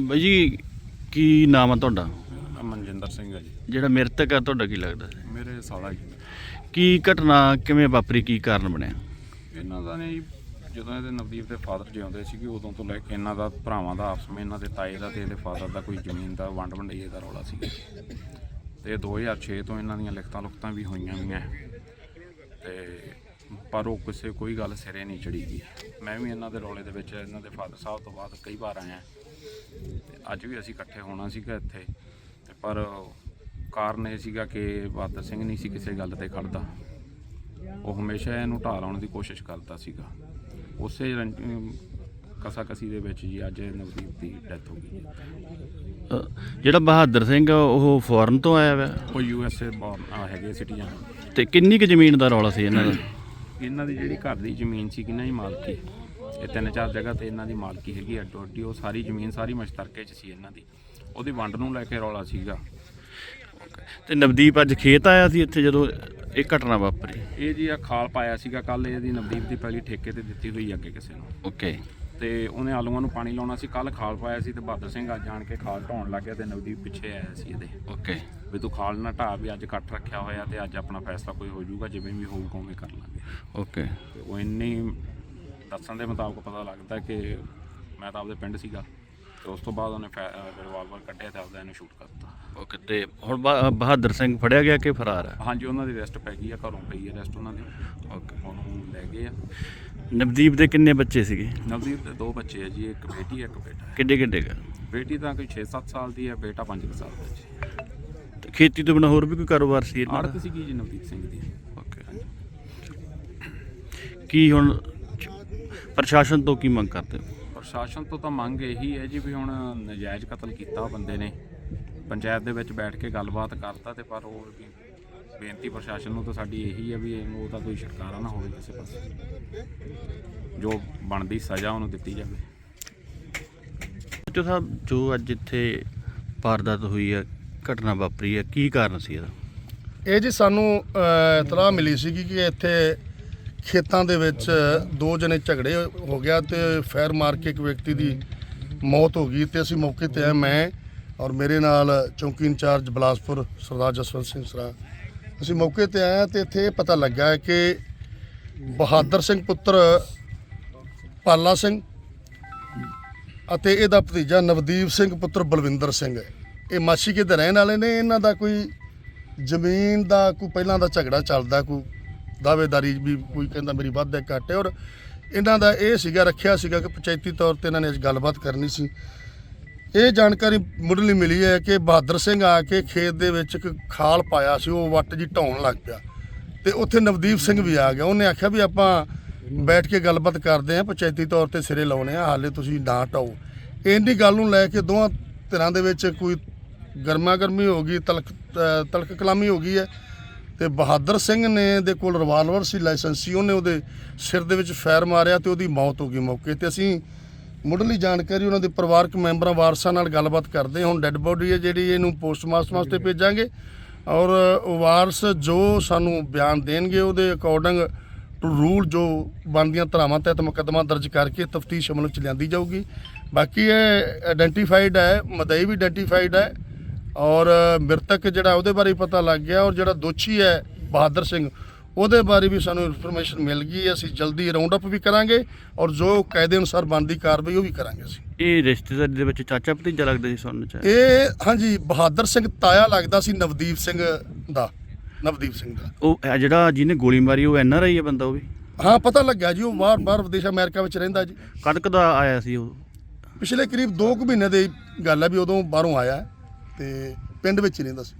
ਬਾਈ ਜੀ ਕੀ ਨਾਮ ਆ ਤੁਹਾਡਾ ਮੈਂ ਮਨਜਿੰਦਰ ਸਿੰਘ ਹੈ ਜੀ। ਜਿਹੜਾ ਮ੍ਰਿਤਕ ਆ ਤੁਹਾਡਾ ਕੀ ਲੱਗਦਾ ਮੇਰੇ ਸਾਲਾ ਜੀ। ਕੀ ਘਟਨਾ ਕਿਵੇਂ ਵਾਪਰੀ ਕੀ ਕਾਰਨ ਬਣਿਆ? ਇਹਨਾਂ ਦਾ ਨਹੀਂ ਜਦੋਂ ਇਹਦੇ ਨਵਦੀਪ ਦੇ ਫਾਦਰ ਜਿਉਂਦੇ ਸੀਗੇ ਉਦੋਂ ਤੋਂ ਲੈ ਕੇ ਇਹਨਾਂ ਦਾ ਭਰਾਵਾਂ ਦਾ ਆਪਸ ਵਿੱਚ ਇਹਨਾਂ ਦੇ ਤਾਏ ਦਾ ਤੇ ਇਹਦੇ ਫਾਦਰ ਦਾ ਕੋਈ ਜ਼ਮੀਨ ਦਾ ਵੰਡ ਵੰਡਈਏ ਦਾ ਰੌਲਾ ਸੀਗਾ। ਤੇ 2006 ਤੋਂ ਇਹਨਾਂ ਦੀਆਂ ਲਿਖਤਾਂ ਲੁਖਤਾਂ ਵੀ ਹੋਈਆਂ ਹੋਈਆਂ ਤੇ ਪਰ ਉਹ ਕਿਸੇ ਕੋਈ ਗੱਲ ਸਿਰੇ ਨਹੀਂ ਚੜੀ ਗਈ। ਮੈਂ ਵੀ ਇਹਨਾਂ ਦੇ ਰੌਲੇ ਦੇ ਵਿੱਚ ਇਹਨਾਂ ਦੇ ਫਾਦਰ ਸਾਹਿਬ ਤੋਂ ਬਾਅਦ ਕਈ ਵਾਰ ਆਇਆ। ਤੇ ਅੱਜ ਵੀ ਅਸੀਂ ਇਕੱਠੇ ਹੋਣਾ ਸੀਗਾ ਇੱਥੇ। ਪਰ ਕਾਰਨ ਇਹ ਸੀਗਾ ਕਿ ਬਹਾਦਰ ਸਿੰਘ ਨਹੀਂ ਸੀ ਕਿਸੇ ਗੱਲ ਤੇ ਖੜਦਾ। ਉਹ ਹਮੇਸ਼ਾ ਇਹਨੂੰ ਢਾਹ ਲਾਉਣ ਦੀ ਕੋਸ਼ਿਸ਼ ਕਰਦਾ ਸੀਗਾ। ਉਸੇ ਕਸਾ ਕਸੀ ਦੇ ਵਿੱਚ ਜੀ ਅੱਜ ਨਵਦੀਪ ਦੀ ਡੈਥ ਹੋ ਗਈ ਜਿਹੜਾ ਬਹਾਦਰ ਸਿੰਘ ਉਹ ਫੋਰਨ ਤੋਂ ਆਇਆ ਵਾ? ਉਹ ਯੂ ਐਸ ਏ ਹੈਗੇ ਸਿਟੀਜ਼ਨ ਤੇ। ਕਿੰਨੀ ਕੁ ਜ਼ਮੀਨ ਦਾ ਰੌਲਾ ਸੀ ਇਹਨਾਂ ਦਾ? ਇਹਨਾਂ ਦੀ ਜਿਹੜੀ ਘਰ ਦੀ ਜ਼ਮੀਨ ਸੀ ਕਿੰਨਾ ਹੀ ਮਾਲਕੀ ਇਹ ਤਿੰਨ ਚਾਰ ਜਗ੍ਹਾ ਤੇ ਇਹਨਾਂ ਦੀ ਮਾਲਕੀ ਹੈਗੀ ਅੱਡੋ ਅੱਡੀ ਉਹ ਸਾਰੀ ਜ਼ਮੀਨ ਸਾਰੀ ਮਸ਼ਤਰਕੇ 'ਚ ਸੀ ਇਹਨਾਂ ਦੀ। ਉਹਦੀ ਵੰਡ ਨੂੰ ਲੈ ਕੇ ਰੌਲਾ ਸੀਗਾ। ਤੇ ਨਵਦੀਪ ਅੱਜ ਖੇਤ ਆਇਆ ਸੀ ਇੱਥੇ ਜਦੋਂ ਇਹ ਘਟਨਾ ਵਾਪਰੀ? ਇਹ ਜੀ ਆ ਖਾਲ ਪਾਇਆ ਸੀਗਾ ਕੱਲ ਇਹਦੀ ਨਵਦੀਪ ਦੀ ਪਹਿਲੀ ਠੇਕੇ ਤੇ ਦਿੱਤੀ ਹੋਈ ਅੱਗੇ ਕਿਸੇ ਨੂੰ। ਓਕੇ। ਤੇ ਉਹਨੇ ਆਲੂਆਂ ਨੂੰ ਪਾਣੀ ਲਾਉਣਾ ਸੀ ਕੱਲ ਖਾਲ ਪਾਇਆ ਸੀ ਤੇ ਬਹਾਦਰ ਸਿੰਘ ਅੱਜ ਜਾਣ ਕੇ ਖਾਲ ਢਾਉਣ ਲੱਗ ਗਿਆ ਤੇ ਨਵਦੀਪ ਪਿੱਛੇ ਆਇਆ ਸੀ ਇਹਦੇ। ਓਕੇ। ਵੀ ਤੂੰ ਖਾਲ ਨਾ ਢਾਹ ਵੀ ਅੱਜ ਇਕੱਠ ਰੱਖਿਆ ਹੋਇਆ ਤੇ ਅੱਜ ਆਪਣਾ ਫੈਸਲਾ ਕੋਈ ਹੋ ਜਾਊਗਾ ਜਿਵੇਂ ਵੀ ਹੋਊਗਾ ਉਵੇਂ ਕਰ ਲਾਂਗੇ। ਓਕੇ। ਤੇ ਉਹ ਇੰਨੀ ਦੱਸਣ ਦੇ ਮੁਤਾਬਕ ਪਤਾ ਲੱਗਦਾ ਕਿ ਮੈਂ ਤਾਂ ਆਪਦੇ ਪਿੰਡ ਸੀਗਾ। ਤੇ ਉਸ ਤੋਂ ਬਾਅਦ ਉਹਨੇ ਰਿਵਾਲਵਰ ਕੱਢਿਆ ਤੇ ਆਪਦਾ ਇਹਨੂੰ ਸ਼ੂਟ ਕਰਤਾ। ਓਕੇ ਤੇ ਹੁਣ ਬਹਾ- ਬਹਾਦਰ ਸਿੰਘ ਫੜਿਆ ਗਿਆ ਕਿ ਫਰਾਰ ਆ ਹਾਂਜੀ ਉਹਨਾਂ ਦੀ ਰੈਸਟ ਪੈ ਗਈ ਆ ਘਰੋਂ ਪਈ ਹੈ ਰੈਸਟ ਉਹਨਾਂ ਦੀ। ਓਕੇ ਉਹਨੂੰ ਲੈ ਗਏ ਆ। ਨਵਦੀਪ ਦੇ ਕਿੰਨੇ ਬੱਚੇ ਸੀਗੇ? ਨਵਦੀਪ ਦੇ ਦੋ ਬੱਚੇ ਆ ਜੀ ਇੱਕ ਬੇਟੀ ਇੱਕ ਬੇਟਾ। ਹੈ। ਕਿੱਡੇ ਕਿੱਡੇ ਗਾ ਬੇਟੀ ਤਾਂ ਕੋਈ 6-7 ਸਾਲ ਦੀ ਹੈ ਬੇਟਾ 5 ਸਾਲ ਦਾ ਜੀ। ਤੇ ਖੇਤੀ ਤੋਂ ਬਿਨਾਂ ਹੋਰ ਵੀ ਕੋਈ ਕਾਰੋਬਾਰ ਸੀ ਇਹਨਾਂ ਆੜਤ ਦਾ ਸੀਗੀ ਜੀ ਨਵਦੀਪ ਸਿੰਘ ਦੀ। ਓਕੇ ਕੀ ਹੁਣ ਪ੍ਰਸ਼ਾਸਨ ਤੋਂ ਕੀ ਮੰਗ ਕਰਦੇ ਹੋ? ਪ੍ਰਸ਼ਾਸਨ ਤੋਂ ਤਾਂ ਮੰਗ ਇਹੀ ਹੈ ਜੀ ਵੀ ਹੁਣ ਨਜਾਇਜ਼ ਕਤਲ ਕੀਤਾ ਬੰਦੇ ਨੇ। ਪੰਚਾਇਤ ਦੇ ਵਿੱਚ ਬੈਠ ਕੇ ਗੱਲਬਾਤ ਕਰਤਾ ਤੇ ਪਰ ਉਹ ਵੀ ਬੇਨਤੀ ਪ੍ਰਸ਼ਾਸਨ ਨੂੰ ਤਾਂ ਸਾਡੀ ਇਹੀ ਹੈ ਵੀ ਇਹਨੂੰ ਉਹਦਾ ਕੋਈ ਛੁਟਕਾਰਾ ਨਾ ਹੋਵੇ ਕਿਸੇ ਪਾਸੇ। ਜੋ ਬਣਦੀ ਸਜ਼ਾ ਉਹਨੂੰ ਦਿੱਤੀ ਜਾਵੇ। ਜੋ ਸਾਹਿਬ ਜੋ ਅੱਜ ਇੱਥੇ ਵਾਰਦਾਤ ਹੋਈ ਹੈ ਘਟਨਾ ਵਾਪਰੀ ਹੈ ਕੀ ਕਾਰਨ ਸੀ ਇਹਦਾ? ਇਹ ਜੀ ਸਾਨੂੰ ਇਤਲਾਹ ਮਿਲੀ ਸੀਗੀ ਕਿ ਇੱਥੇ ਖੇਤਾਂ ਦੇ ਵਿੱਚ ਦੋ ਜਣੇ ਝਗੜੇ ਹੋ ਗਿਆ ਤੇ ਫਾਇਰ ਮਾਰ ਕੇ ਇੱਕ ਵਿਅਕਤੀ ਦੀ ਮੌਤ ਹੋ ਗਈ ਤੇ ਅਸੀਂ ਮੌਕੇ ਤੇ ਆਏ, ਮੈਂ ਔਰ ਮੇਰੇ ਨਾਲ ਚੌਂਕੀ ਇੰਚਾਰਜ ਬਲਾਸਪੁਰ ਸਰਦਾਰ ਜਸਵੰਤ ਸਿੰਘ ਸਰਾ। ਅਸੀਂ ਮੌਕੇ ਤੇ ਆਏ ਹਾਂ ਤੇ ਇੱਥੇ ਇਹ ਪਤਾ ਲੱਗਾ ਕਿ ਬਹਾਦਰ ਸਿੰਘ ਪੁੱਤਰ ਪਾਲਾ ਸਿੰਘ ਅਤੇ ਇਹਦਾ ਭਤੀਜਾ ਨਵਦੀਪ ਸਿੰਘ ਪੁੱਤਰ ਬਲਵਿੰਦਰ ਸਿੰਘ। ਇਹ ਮਾਛੀਕੇ ਦੇ ਰਹਿਣ ਵਾਲੇ ਨੇ, ਇਹਨਾਂ ਦਾ ਕੋਈ ਜ਼ਮੀਨ ਦਾ, ਕੋਈ ਪਹਿਲਾਂ ਦਾ ਝਗੜਾ ਚੱਲਦਾ, ਕੋਈ ਦਾਅਵੇਦਾਰੀ ਵੀ ਕੋਈ ਕਹਿੰਦਾ ਮੇਰੀ ਵੱਧ ਹੈ ਘੱਟ ਹੈ। ਔਰ ਇਹਨਾਂ ਦਾ ਇਹ ਸੀਗਾ ਰੱਖਿਆ ਸੀਗਾ ਕਿ ਪੰਚਾਇਤੀ ਤੌਰ ਤੇ ਇਹਨਾਂ ਨੇ ਅੱਜ ਗੱਲਬਾਤ ਕਰਨੀ ਸੀ। ਇਹ ਜਾਣਕਾਰੀ ਮੁੱਢਲੀ ਮਿਲੀ ਹੈ ਕਿ ਬਹਾਦਰ ਸਿੰਘ ਆ ਕੇ ਖੇਤ ਦੇ ਵਿੱਚ ਇੱਕ ਖਾਲ ਪਾਇਆ ਸੀ ਉਹ ਵੱਟ ਜੀ ਢਾਉਣ ਲੱਗ ਪਿਆ। ਤੇ ਉੱਥੇ ਨਵਦੀਪ ਸਿੰਘ ਵੀ ਆ ਗਿਆ। ਉਹਨੇ ਆਖਿਆ ਵੀ ਆਪਾਂ ਬੈਠ ਕੇ ਗੱਲਬਾਤ ਕਰਦੇ ਆਂ ਪੰਚਾਇਤੀ ਤੌਰ ਤੇ ਸਿਰੇ ਲਾਉਣੇ ਆ ਹਾਲੇ ਤੁਸੀਂ ਨਾ ਢਾਓ। ਇੰਨੀ ਗੱਲ ਨੂੰ ਲੈ ਕੇ ਦੋਵਾਂ ਧਿਰਾਂ ਦੇ ਵਿੱਚ ਕੋਈ ਗਰਮਾ ਗਰਮੀ ਹੋ ਗਈ ਤਲਕ ਅ, ਤਲਕ ਕਲਾਮੀ ਹੋ ਗਈ ਹੈ। ਤੇ ਬਹਾਦਰ ਸਿੰਘ ਨੇ ਦੇ ਕੋਲ ਰਿਵਾਲਵਰ ਸੀ ਲਾਇਸੈਂਸੀ ਉਹਨੇ ਉਹਦੇ ਸਿਰ ਦੇ ਵਿੱਚ ਫਾਇਰ ਮਾਰਿਆ ਤੇ ਉਹਦੀ ਮੌਤ ਹੋ ਗਈ ਮੌਕੇ ਤੇ। ਅਸੀਂ ਮੁੱਢਲੀ ਜਾਣਕਾਰੀ ਉਹਨਾਂ ਦੇ ਪਰਿਵਾਰਕ ਮੈਂਬਰਾਂ ਵਾਰਸਾਂ ਨਾਲ ਗੱਲਬਾਤ ਕਰਦੇ ਹਾਂ। ਹੁਣ ਡੈੱਡ ਬੋਡੀ ਹੈ ਜਿਹੜੀ ਇਹਨੂੰ ਪੋਸਟਮਾਰਟਮ ਵਾਸਤੇ ਭੇਜਾਂਗੇ। ਔਰ ਵਾਰਸ ਜੋ ਸਾਨੂੰ ਬਿਆਨ ਦੇਣਗੇ ਉਹਦੇ ਅਕੋਰਡਿੰਗ ਟੂ ਰੂਲ ਜੋ ਬਣਦੀਆਂ ਧਾਰਾਵਾਂ ਤਹਿਤ ਮੁਕੱਦਮਾ ਦਰਜ ਕਰਕੇ ਤਫਤੀਸ਼ ਅਮਲ ਚ ਲਿਆਂਦੀ ਜਾਊਗੀ। ਬਾਕੀ ਇਹ ਆਇਡੈਂਟੀਫਾਈਡ ਹੈ ਮਦਈ ਵੀ ਆਇਡੈਂਟੀਫਾਈਡ ਹੈ। ਔਰ ਮ੍ਰਿਤਕ ਜਿਹੜਾ ਉਹਦੇ ਬਾਰੇ ਪਤਾ ਲੱਗ ਗਿਆ ਔਰ ਜਿਹੜਾ ਦੋਸ਼ੀ ਹੈ ਬਹਾਦਰ ਸਿੰਘ ਉਹਦੇ ਬਾਰੇ ਵੀ ਸਾਨੂੰ ਇਨਫੋਰਮੇਸ਼ਨ ਮਿਲ ਗਈ। ਅਸੀਂ ਜਲਦੀ ਰਾਉਂਡ ਅਪ ਵੀ ਕਰਾਂਗੇ ਔਰ ਜੋ ਕਾਇਦੇ ਅਨੁਸਾਰ ਬਣਦੀ ਕਾਰਵਾਈ ਉਹ ਵੀ ਕਰਾਂਗੇ ਅਸੀਂ। ਇਹ ਰਿਸ਼ਤੇਦਾਰੀ ਦੇ ਵਿੱਚ ਚਾਚਾ ਭਤੀਜਾ ਲੱਗਦਾ ਸੀ ਸੁਣਨ ਚ? ਇਹ ਹਾਂਜੀ ਬਹਾਦਰ ਸਿੰਘ ਤਾਇਆ ਲੱਗਦਾ ਸੀ ਨਵਦੀਪ ਸਿੰਘ ਦਾ ਨਵਦੀਪ ਸਿੰਘ ਦਾ। ਉਹ ਇਹ ਜਿਹੜਾ ਜਿਹਨੇ ਗੋਲੀ ਮਾਰੀ ਉਹ ਐਨ ਆਰ ਆਈ ਹੈ ਬੰਦਾ ਉਹ ਵੀ? ਹਾਂ ਪਤਾ ਲੱਗਿਆ ਜੀ ਉਹ ਬਾਹਰ ਬਾਹਰ ਵਿਦੇਸ਼ ਅਮਰੀਕਾ ਵਿੱਚ ਰਹਿੰਦਾ ਜੀ। ਕਦ ਕਦਾ ਆਇਆ ਸੀ ਉਹ। ਪਿਛਲੇ ਕਰੀਬ 2 ਕੁ ਮਹੀਨੇ ਦੀ ਗੱਲ ਹੈ ਵੀ ਉਦੋਂ ਬਾਹਰੋਂ ਆਇਆ। ਹੈ ਤੇ ਪਿੰਡ ਵਿੱਚ ਹੀ ਰਹਿੰਦਾ ਸੀ।